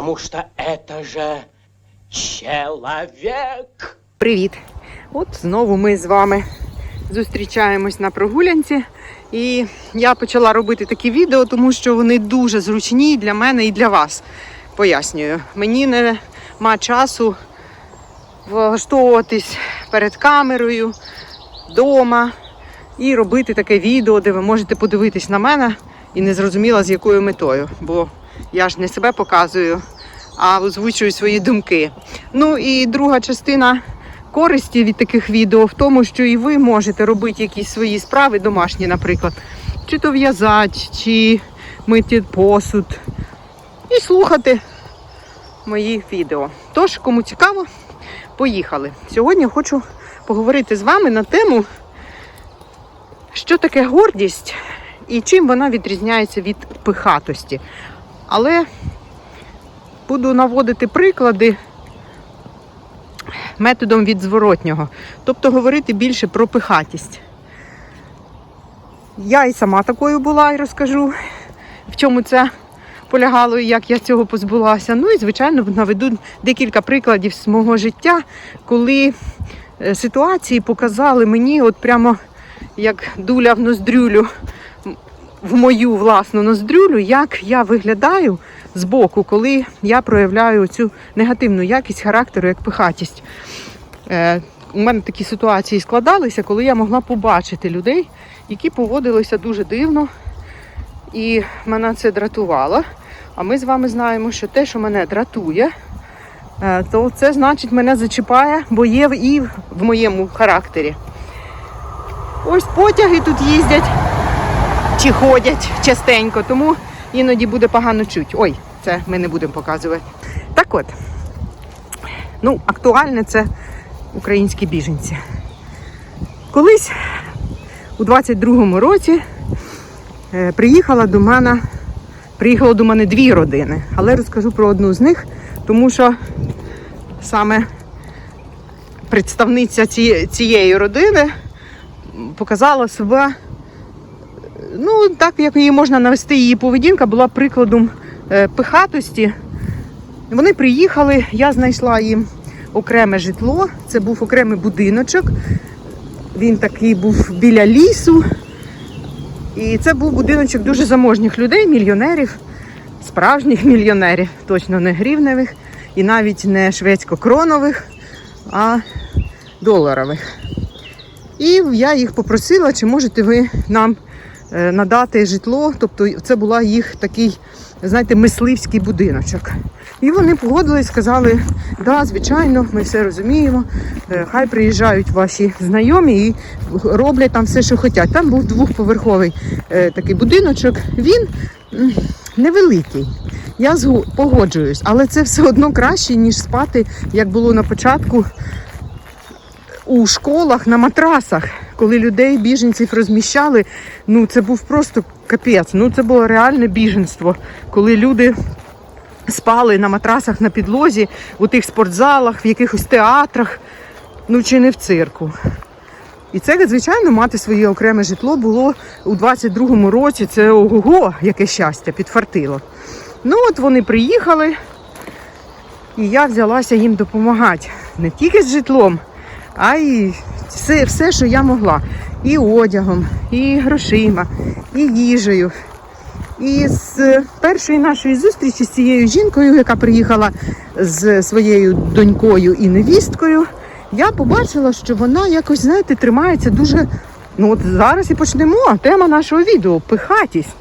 Потому что это же человек. Привіт! От знову ми з вами зустрічаємось на прогулянці. І я почала робити такі відео, тому що вони дуже зручні для мене і для вас. Пояснюю, мені нема часу влаштовуватись перед камерою вдома і робити таке відео, де ви можете подивитись на мене і не зрозуміла з якою метою. Бо я ж не себе показую, а озвучую свої думки. Ну і друга частина користі від таких відео в тому, що і ви можете робити якісь свої справи домашні, наприклад, чи то в'язати, чи мити посуд, і слухати мої відео. Тож, кому цікаво, поїхали. Сьогодні хочу поговорити з вами на тему, що таке гордість і чим вона відрізняється від пихатості. Але буду наводити приклади методом від зворотнього. Тобто говорити більше про пихатість. Я і сама такою була і розкажу, в чому це полягало і як я цього позбулася. Ну і, звичайно, наведу декілька прикладів з мого життя, коли е, ситуації показали мені, от прямо як дуля в ноздрюлю, в мою власну ноздрюлю, як я виглядаю збоку, коли я проявляю цю негативну якість характеру, як пихатість. Е, у мене такі ситуації складалися, коли я могла побачити людей, які поводилися дуже дивно, і мене це дратувало. А ми з вами знаємо, що те, що мене дратує, е, то це значить мене зачіпає, бо є і в моєму характері. Ось потяги тут їздять чи ходять частенько, тому іноді буде погано чуть. Ой, це ми не будемо показувати. Так от, ну, актуальне це українські біженці. Колись у 22-му році е, приїхала до мене, приїхало до мене дві родини, але розкажу про одну з них, тому що саме представниця цієї родини показала себе ну, так як її можна навести, її поведінка була прикладом е, пихатості. Вони приїхали, я знайшла їм окреме житло. Це був окремий будиночок. Він такий був біля лісу. І це був будиночок дуже заможніх людей, мільйонерів, справжніх мільйонерів, точно не гривневих і навіть не шведсько-кронових, а доларових. І я їх попросила, чи можете ви нам надати житло. Тобто це була їх такий, знаєте, мисливський будиночок. І вони погодились, сказали, да, звичайно, ми все розуміємо. е, Хай приїжджають ваші знайомі і роблять там все, що хочуть. Там був двохповерховий е, такий будиночок. Він невеликий. Я погоджуюсь, але це все одно краще, ніж спати, як було на початку у школах на матрасах, коли людей, біженців розміщали, ну це був просто капець. Ну це було реальне біженство, коли люди спали на матрасах на підлозі, у тих спортзалах, в якихось театрах, ну чи не в цирку. І це, звичайно, мати своє окреме житло було у 22-му році. Це ого, яке щастя, підфартило. Ну от вони приїхали, і я взялася їм допомагати не тільки з житлом, а й все, все, що я могла. І одягом, і грошима, і їжею. І з першої нашої зустрічі з цією жінкою, яка приїхала з своєю донькою і невісткою, я побачила, що вона якось, знаєте, тримається дуже. Ну от зараз і почнемо. Тема нашого відео пихатість.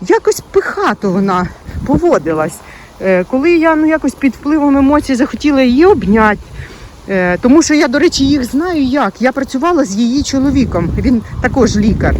Якось пихато вона поводилась. Е, Коли я ну, якось під впливом емоцій захотіла її обняти, Тому що я, до речі, їх знаю як. Я працювала з її чоловіком, він також лікар.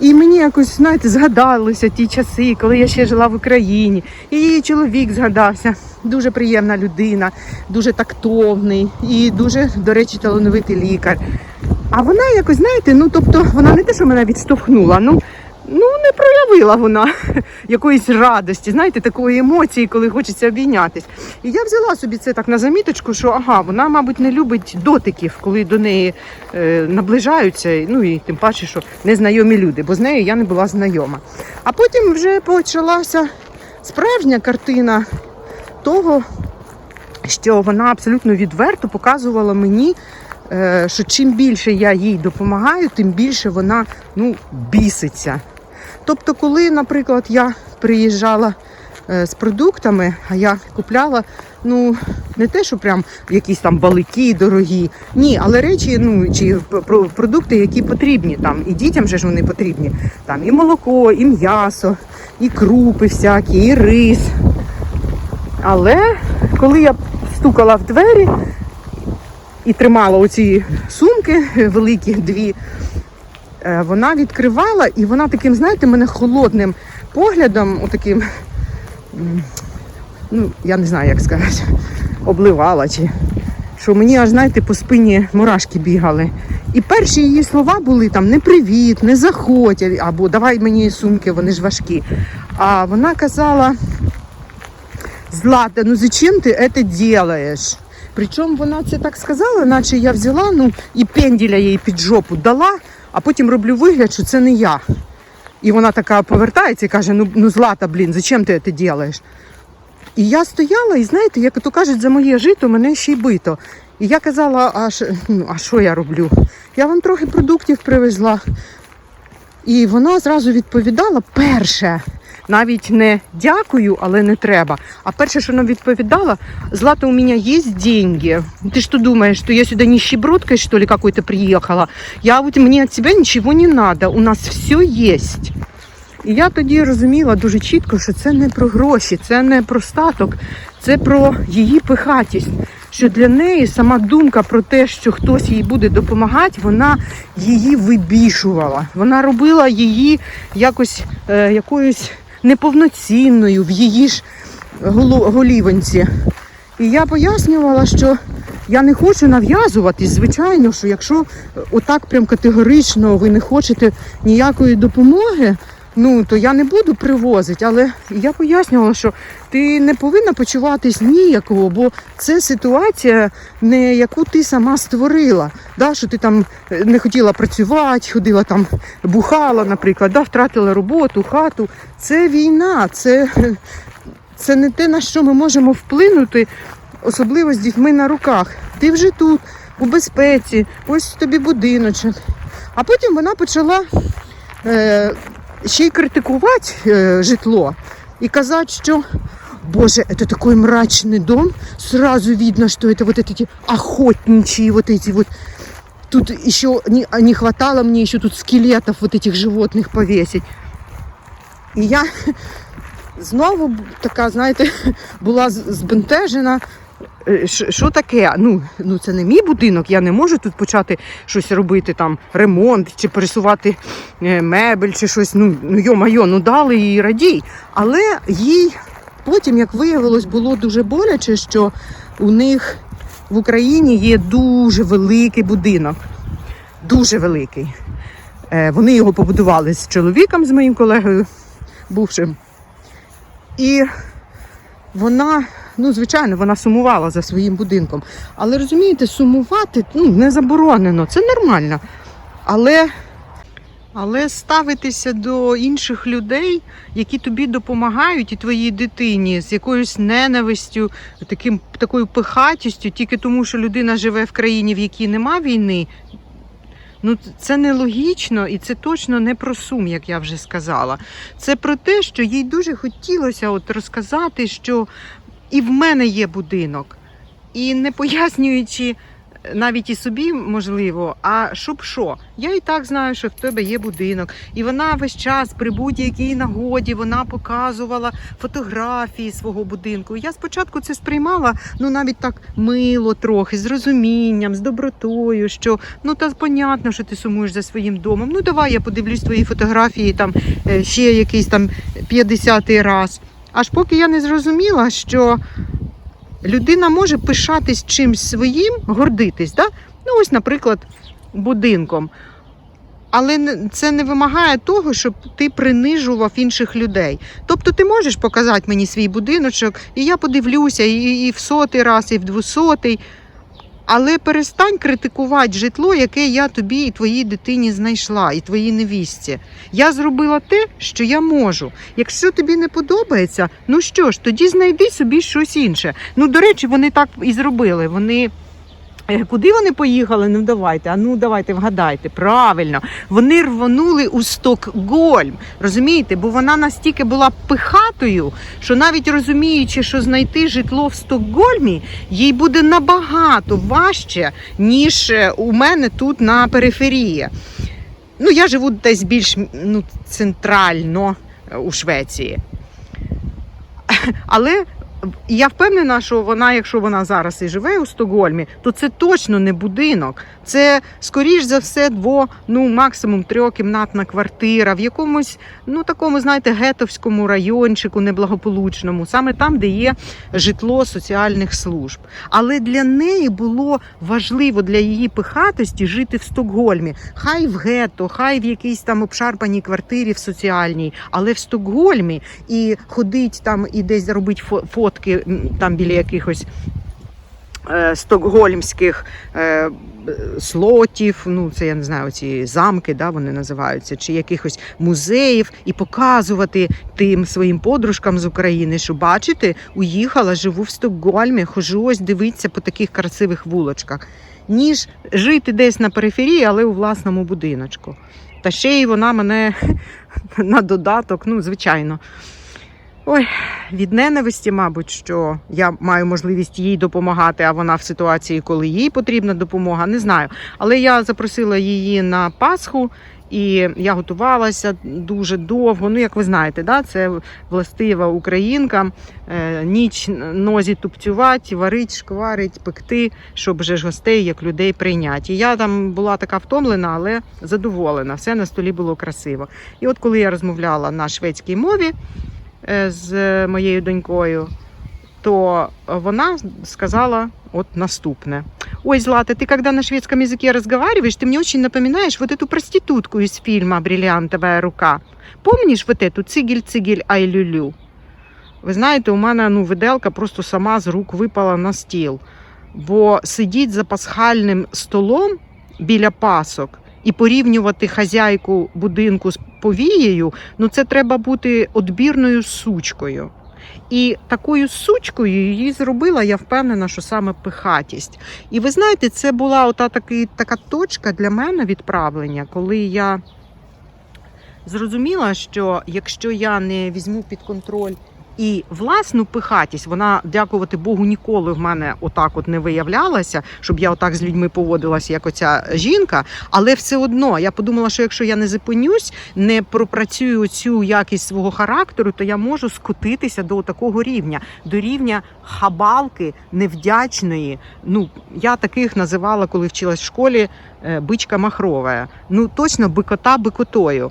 І мені якось, знаєте, згадалися ті часи, коли я ще жила в Україні. І її чоловік згадався. Дуже приємна людина, дуже тактовний і дуже, до речі, талановитий лікар. А вона якось, знаєте, ну тобто вона не те, що мене відштовхнула, ну, ну не проявила вона якоїсь радості, знаєте, такої емоції, коли хочеться обійнятись. І я взяла собі це так на заміточку, що ага, вона, мабуть, не любить дотиків, коли до неї е, наближаються, ну і тим паче, що незнайомі люди, бо з нею я не була знайома. А потім вже почалася справжня картина того, що вона абсолютно відверто показувала мені, е, що чим більше я їй допомагаю, тим більше вона ну, біситься. Тобто, коли, наприклад, я приїжджала е, з продуктами, а я купляла, ну, не те, що прям якісь там балики дорогі, ні, але речі, ну, чи про- продукти, які потрібні там, і дітям же ж вони потрібні. Там і молоко, і м'ясо, і крупи всякі, і рис. Але коли я стукала в двері і тримала оці сумки великі дві, е, вона відкривала і вона таким, знаєте, мене холодним поглядом, отаким, ну, я не знаю, як сказати, обливала чи. Що мені аж, знаєте, по спині мурашки бігали. І перші її слова були там не привіт, не заходь, або давай мені сумки, вони ж важкі. А вона казала: Злата, ну зачем ти це делаєш? Причому вона це так сказала, наче я взяла ну, і пенділя їй під жопу дала, а потім роблю вигляд, що це не я. І вона така повертається і каже: Ну, ну Злата, блін, зачем ти це робиш? І я стояла, і знаєте, як то кажуть, за моє жито мене ще й бито. І я казала, а, що, ну, а що я роблю? Я вам трохи продуктів привезла. І вона зразу відповідала перше, навіть не дякую, але не треба. А перше, що вона відповідала, Злата, у меня есть деньги. Ты что думаешь, что я сюда нищебродкой, что ли, какой-то приехала? Я вот, мне от тебя ничего не надо, у нас все есть. І я тоді розуміла дуже чітко, що це не про гроші, це не про статок, це про її пихатість. Що для неї сама думка про те, що хтось їй буде допомагати, вона її вибішувала. Вона робила її якось е, якоюсь неповноцінною в її ж голівонці. І я пояснювала, що я не хочу нав'язуватись, звичайно, що якщо отак прям категорично ви не хочете ніякої допомоги, ну то я не буду привозити. Але я пояснювала, що ти не повинна почуватись ніякого, бо це ситуація, не яку ти сама створила. Да, що ти там е, не хотіла працювати, ходила там, бухала, наприклад, да, втратила роботу, хату. Це війна, це, це не те, на що ми можемо вплинути, особливо з дітьми на руках. Ти вже тут, у безпеці, ось тобі будиночок. А потім вона почала е, ще й критикувати е, житло і казати, що Боже, это такой мрачный дом, сразу видно, что это вот эти охотничьи вот эти вот Тут еще не, не хватало мне еще тут скелетов вот этих животных повесить. І я знову б- така, знаєте, була з- збентежена. Е, Що таке? Ну, ну це не мій будинок, я не можу тут почати щось робити, там ремонт чи пересувати е, мебель, чи щось. Ну, ну йо-майо, ну дали їй радій. Але їй потім, як виявилось, було дуже боляче, що у них в Україні є дуже великий будинок. Дуже великий. Е, Вони його побудували з чоловіком, з моїм колегою бувшим. І вона, ну, звичайно, вона сумувала за своїм будинком. Але розумієте, сумувати ну, не заборонено, це нормально. Але, але ставитися до інших людей, які тобі допомагають, і твоїй дитині з якоюсь ненавистю, таким, такою пихатістю, тільки тому, що людина живе в країні, в якій нема війни. Ну, це нелогічно і це точно не про сум, як я вже сказала. Це про те, що їй дуже хотілося от розказати, що і в мене є будинок. І не пояснюючи навіть і собі, можливо, а щоб що. Я і так знаю, що в тебе є будинок. І вона весь час при будь-якій нагоді вона показувала фотографії свого будинку. Я спочатку це сприймала ну навіть так мило трохи, з розумінням, з добротою, що ну та понятно, що ти сумуєш за своїм домом. Ну давай я подивлюсь твої фотографії там е, ще якийсь там 50-й раз. Аж поки я не зрозуміла, що людина може пишатись чимсь своїм, гордитись, да? ну ось, наприклад, будинком. Але це не вимагає того, щоб ти принижував інших людей. Тобто ти можеш показати мені свій будиночок, і я подивлюся і, і в сотий раз, і в двосотий. Але перестань критикувати житло, яке я тобі і твоїй дитині знайшла, і твоїй невістці. Я зробила те, що я можу. Якщо тобі не подобається, ну що ж, тоді знайди собі щось інше. Ну, до речі, вони так і зробили. Вони. Е, Куди вони поїхали? Ну давайте, а ну давайте вгадайте. Правильно, вони рвонули у Стокгольм. Розумієте, бо вона настільки була пихатою, що навіть розуміючи, що знайти житло в Стокгольмі, їй буде набагато важче, ніж е, у мене тут на периферії. Ну, я живу десь більш ну, центрально е, у Швеції. Але я впевнена, що вона, якщо вона зараз і живе у Стокгольмі, то це точно не будинок. Це, скоріш за все, дво, ну максимум трьохкімнатна квартира в якомусь, ну такому, знаєте, гетовському райончику неблагополучному, саме там, де є житло соціальних служб. Але для неї було важливо для її пихатості жити в Стокгольмі. Хай в гетто, хай в якійсь там обшарпаній квартирі в соціальній, але в Стокгольмі і ходить там і десь робить фо- фотки там біля якихось. е, Стокгольмських е, слотів, ну це я не знаю, ці замки, да, вони називаються, чи якихось музеїв, і показувати тим своїм подружкам з України, що бачите, уїхала, живу в Стокгольмі, хожу ось дивитися по таких красивих вулочках, ніж жити десь на периферії, але у власному будиночку. Та ще й вона мене на додаток, ну, звичайно. Ой, від ненависті, мабуть, що я маю можливість їй допомагати, а вона в ситуації, коли їй потрібна допомога, не знаю. Але я запросила її на Пасху, і я готувалася дуже довго. Ну, як ви знаєте, да, це властива українка. Е, ніч нозі тупцювати, варить, шкварить, пекти, щоб вже ж гостей як людей прийняти. І я там була така втомлена, але задоволена. Все на столі було красиво. І от коли я розмовляла на шведській мові з моєю донькою, то вона сказала от наступне. Ой, Злата, ты когда на шведском языке разговариваешь, ты мне очень напоминаешь вот эту проститутку из фильма «Бриллиантовая рука». Помнишь вот эту «Цигель-цигель ай-лю-лю»? Ви знаєте, у мене ну, виделка просто сама з рук випала на стіл. Бо сидіть за пасхальним столом біля пасок і порівнювати хазяйку будинку з повією, ну це треба бути одбірною сучкою. І такою сучкою її зробила, я впевнена, що саме пихатість. І ви знаєте, це була ота таки, така точка для мене відправлення, коли я зрозуміла, що якщо я не візьму під контроль і власну пихатість, вона, дякувати Богу, ніколи в мене отак от не виявлялася, щоб я отак з людьми поводилася, як оця жінка. Але все одно я подумала, що якщо я не зупинюсь, не пропрацюю цю якість свого характеру, то я можу скотитися до такого рівня, до рівня хабалки невдячної. Ну я таких називала, коли вчилась в школі, е, бичка махрова. Ну точно бикота бикотою.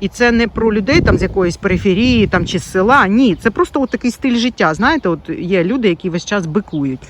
І це не про людей там з якоїсь периферії там, чи з села. Ні, це просто от такий стиль життя. Знаєте, от є люди, які весь час бикують.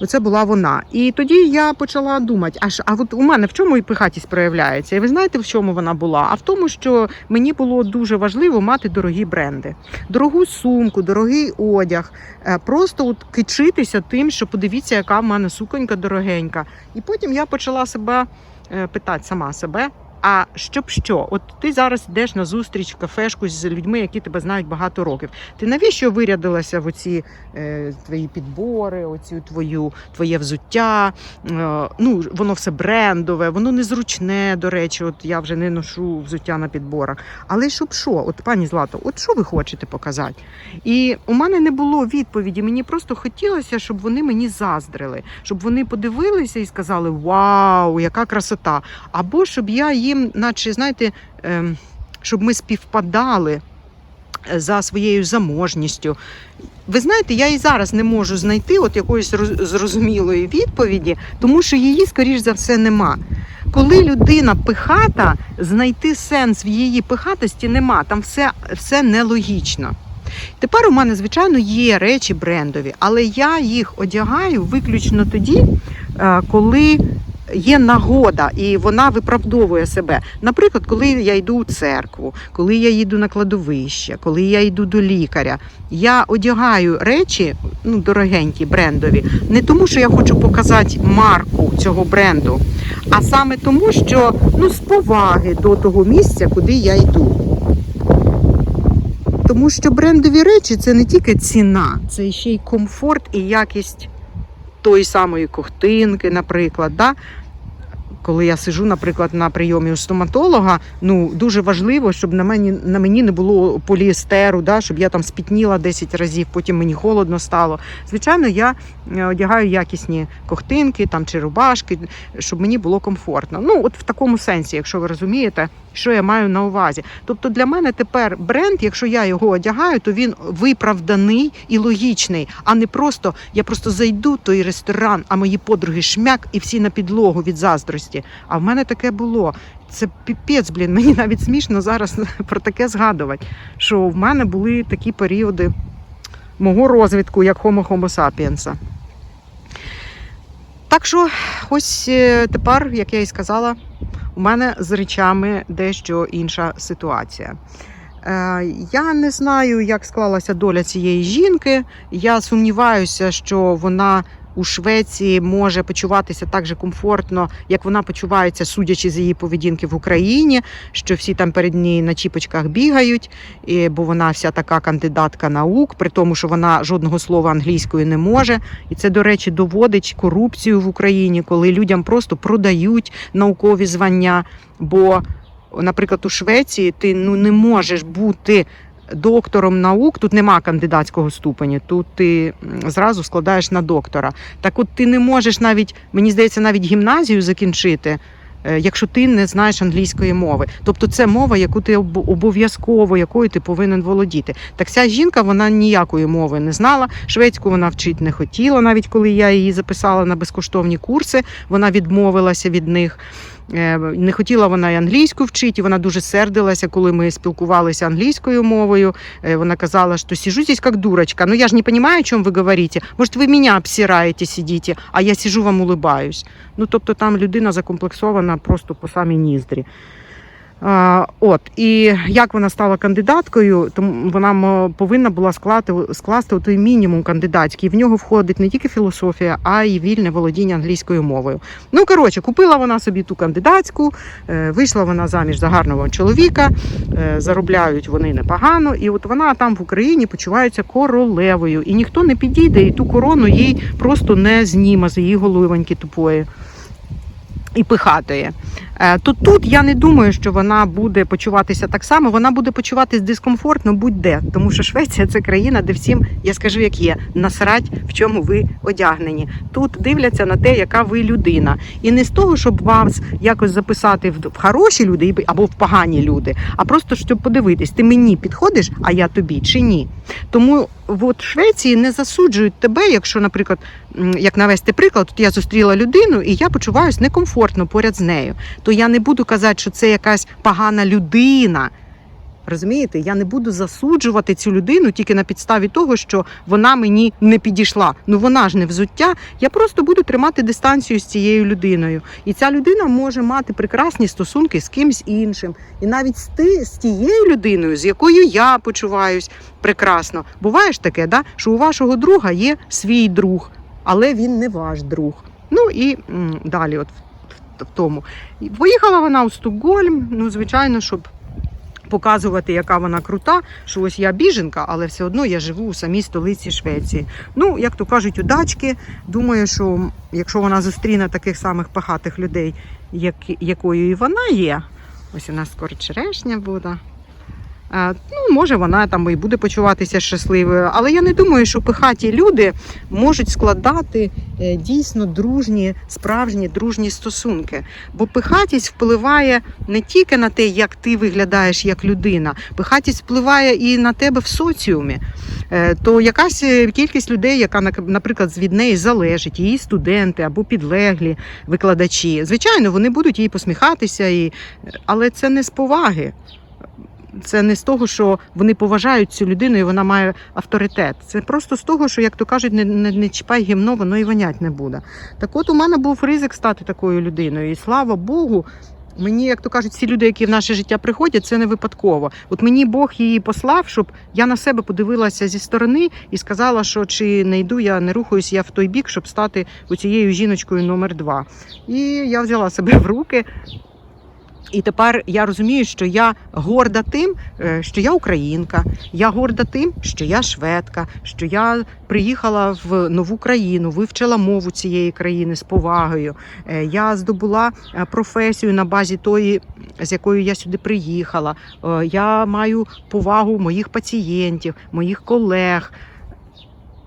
Оце була вона. І тоді я почала думати, аж а от у мене в чому і пихатість проявляється? І ви знаєте, в чому вона була? А в тому, що мені було дуже важливо мати дорогі бренди, дорогу сумку, дорогий одяг, Е, просто от кичитися тим, що подивіться, яка в мене суконька дорогенька. І потім я почала себе е, питати сама себе. А щоб що? От ти зараз йдеш на зустріч в кафешку з людьми, які тебе знають багато років. Ти навіщо вирядилася в оці е, твої підбори, оцю твою твоє взуття? Е, ну воно все брендове, воно незручне. До речі, от я вже не ношу взуття на підборах. Але щоб що? От пані Злато, от що ви хочете показати? І у мене не було відповіді. Мені просто хотілося, щоб вони мені заздрили, щоб вони подивилися і сказали: Вау, яка красота! Або щоб я їм, наче знаєте, ем, щоб ми співпадали е, за своєю заможністю. Ви знаєте, я і зараз не можу знайти от якоїсь зрозумілої відповіді, тому що її, скоріш за все, нема. Коли людина пихата, знайти сенс в її пихатості нема. Там все, все нелогічно. Тепер у мене, звичайно, є речі брендові, але я їх одягаю виключно тоді, е, коли є нагода, і вона виправдовує себе. Наприклад, коли я йду у церкву, коли я їду на кладовище, коли я йду до лікаря, я одягаю речі, ну дорогенькі, брендові, не тому, що я хочу показати марку цього бренду, а саме тому, що ну з поваги до того місця, куди я йду. Тому що брендові речі це не тільки ціна, це ще й комфорт і якість тої самої ковтинки, наприклад. Да? Коли я сижу, наприклад, на прийомі у стоматолога, ну дуже важливо, щоб на мені на мені не було поліестеру, да, щоб я там спітніла 10 разів, потім мені холодно стало. Звичайно, я е, одягаю якісні ковтинки там чи рубашки, щоб мені було комфортно. Ну, от в такому сенсі, якщо ви розумієте, що я маю на увазі. Тобто для мене тепер бренд, якщо я його одягаю, то він виправданий і логічний, а не просто я просто зайду в той ресторан, а мої подруги шмяк і всі на підлогу від заздрості. А в мене таке було. Це піпець, блін. Мені навіть смішно зараз про таке згадувати. Що в мене були такі періоди мого розвитку як Homo Homo sapiens. Так що, ось е, тепер, як я і сказала, у мене з речами дещо інша ситуація. Е, Я не знаю, як склалася доля цієї жінки. Я сумніваюся, що вона у Швеції може почуватися так же комфортно, як вона почувається, судячи з її поведінки в Україні, що всі там перед нею на чіпочках бігають, бо вона вся така кандидатка наук, при тому, що вона жодного слова англійською не може. І це, до речі, доводить корупцію в Україні, коли людям просто продають наукові звання. Бо, наприклад, у Швеції ти ну не можеш бути доктором наук. Тут нема кандидатського ступеня. Тут ти зразу складаєш на доктора. Так, от ти не можеш навіть, мені здається, навіть гімназію закінчити. е, Якщо ти не знаєш англійської мови, тобто це мова, яку ти обов'язково якою ти повинен володіти. Так ця жінка вона ніякої мови не знала. Шведську вона вчити не хотіла, навіть коли я її записала на безкоштовні курси. Вона відмовилася від них. Е, Не хотіла вона й англійську вчити, і вона дуже сердилася, коли ми спілкувалися англійською мовою. Е, Вона казала, що сижу здесь як дурочка. Ну я ж не розумію, чому ви говорите. Може, ви мене обсираєте, сидите, а я сижу вам улибаюсь. Ну тобто там людина закомплексована просто по самій ніздрі. А, от і як вона стала кандидаткою, то вона повинна була склати скласти той мінімум кандидатський. В нього входить не тільки філософія, а й вільне володіння англійською мовою. Ну коротше, купила вона собі ту кандидатську, е, вийшла вона заміж за гарного чоловіка, е, заробляють вони непогано, і от вона там в Україні почувається королевою, і ніхто не підійде, і ту корону їй просто не зніме з її головоньки тупої і пихатої. Е, То тут я не думаю, що вона буде почуватися так само. Вона буде почуватись дискомфортно будь-де, тому що Швеція це країна, де всім, я скажу, як є, насрать, в чому ви одягнені. Тут дивляться на те, яка ви людина, і не з того, щоб вас якось записати в хороші люди або в погані люди, а просто щоб подивитись, ти мені підходиш, а я тобі чи ні. Тому от в Швеції не засуджують тебе, якщо, наприклад, як навести приклад, тут я зустріла людину, і я почуваюся некомфортно поряд з нею. То я не буду казати, що це якась погана людина. Розумієте, я не буду засуджувати цю людину тільки на підставі того, що вона мені не підійшла. Ну вона ж не взуття. Я просто буду тримати дистанцію з цією людиною. І ця людина може мати прекрасні стосунки з кимсь іншим. І навіть з, ти, з тією людиною, з якою я почуваюсь прекрасно. Буває ж таке, да? що у вашого друга є свій друг, але він не ваш друг. Ну і м, далі, от тому. Поїхала вона у Стокгольм, ну, звичайно, щоб показувати, яка вона крута, що ось я біженка, але все одно я живу у самій столиці Швеції. Ну, як то кажуть, удачки. Думаю, що якщо вона зустріне таких самих пахатих людей, як, якою і вона є, ось у нас скоро черешня буде. Е, Ну, може, вона там і буде почуватися щасливою, але я не думаю, що пихаті люди можуть складати е, дійсно дружні, справжні дружні стосунки. Бо пихатість впливає не тільки на те, як ти виглядаєш як людина, пихатість впливає і на тебе в соціумі. Е, То якась кількість людей, яка наприклад від неї залежить, її студенти або підлеглі викладачі, звичайно, вони будуть їй посміхатися, і... але це не з поваги. Це не з того, що вони поважають цю людину і вона має авторитет. Це просто з того, що, як то кажуть, не, не, не чіпай гімно, воно і вонять не буде. Так от у мене був ризик стати такою людиною, і слава Богу. Мені, як то кажуть, всі люди, які в наше життя приходять, це не випадково. От мені Бог її послав, щоб я на себе подивилася зі сторони і сказала, що чи не йду я, не рухаюсь я в той бік, щоб стати оцією жіночкою номер два. І я взяла себе в руки. І тепер я розумію, що я горда тим, е, що я українка, я горда тим, що я шведка, що я приїхала в нову країну, вивчила мову цієї країни з повагою. Е, Я здобула е, професію на базі тої, з якою я сюди приїхала. Я маю повагу моїх пацієнтів, моїх колег.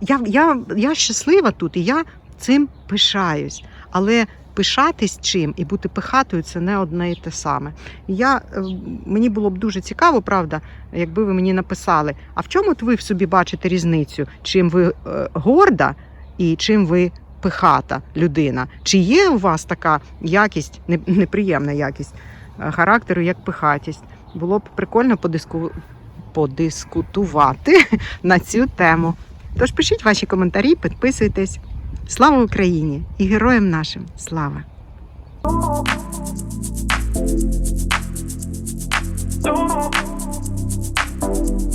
Я, я, я щаслива тут і я цим пишаюсь. Але пишатись чим і бути пихатою це не одне і те саме. Я, е, мені було б дуже цікаво, правда, якби ви мені написали, а в чому от ви в собі бачите різницю? Чим ви е, горда і чим ви пихата людина? Чи є у вас така якість, не- неприємна якість е, характеру, як пихатість? Було б прикольно подиску... подискутувати на цю тему. Тож пишіть ваші коментарі, підписуйтесь. Слава Україні і героям нашим! Слава! Don't